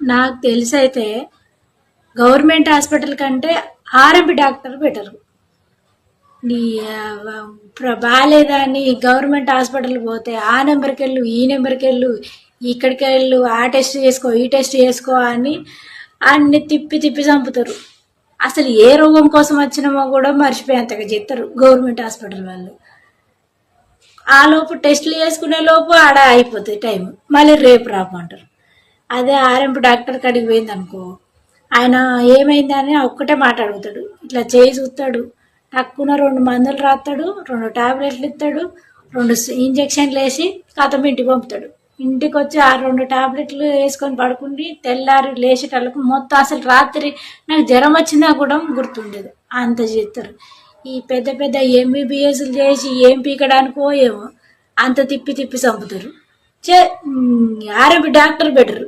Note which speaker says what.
Speaker 1: నాకు తెలిసి అయితే గవర్నమెంట్ హాస్పిటల్ కంటే ఆర్ఎంపి డాక్టర్ బెటర్. నీ ఆ, బాగాలేదని గవర్నమెంట్ హాస్పిటల్ పోతే ఆ నెంబర్కి వెళ్ళు ఈ నెంబర్కి వెళ్ళు ఇక్కడికి వెళ్ళు ఆ టెస్ట్ చేసుకో ఈ టెస్ట్ చేసుకో అని అన్ని తిప్పి తిప్పి చంపుతారు. అసలు ఏ రోగం కోసం వచ్చినామో కూడా మర్చిపోయేంతగా చెప్తారు గవర్నమెంట్ హాస్పిటల్ వాళ్ళు. ఆ లోపు టెస్టులు చేసుకునే లోపు ఆడ అయిపోతుంది టైం మళ్ళీ రేపు రాపంటారు అదే ఆర్ఎంపి డాక్టర్ కాడికి పోయింది అనుకో ఆయన ఏమైందని ఒక్కటే మాట అడుగుతాడు. ఇట్లా చేయి చూస్తాడు తక్కువ రెండు మందులు రాస్తాడు రెండు టాబ్లెట్లు ఇస్తాడు రెండు ఇంజక్షన్లు వేసి కథం ఇంటికి పంపుతాడు. ఇంటికి వచ్చి ఆ రెండు టాబ్లెట్లు వేసుకొని పడుకుండి తెల్లారి లేచేటళ్ళకు మొత్తం అసలు రాత్రి నాకు జ్వరం వచ్చినా కూడా గుర్తుండేది. అంత చేస్తారు. ఈ పెద్ద పెద్ద ఎంబీబీఎస్లు చేసి ఏం పీకడానికో ఏమో అంత తిప్పి తిప్పి చంపుతారు. చే ఆర్ఎంపి డాక్టర్ బెటరు.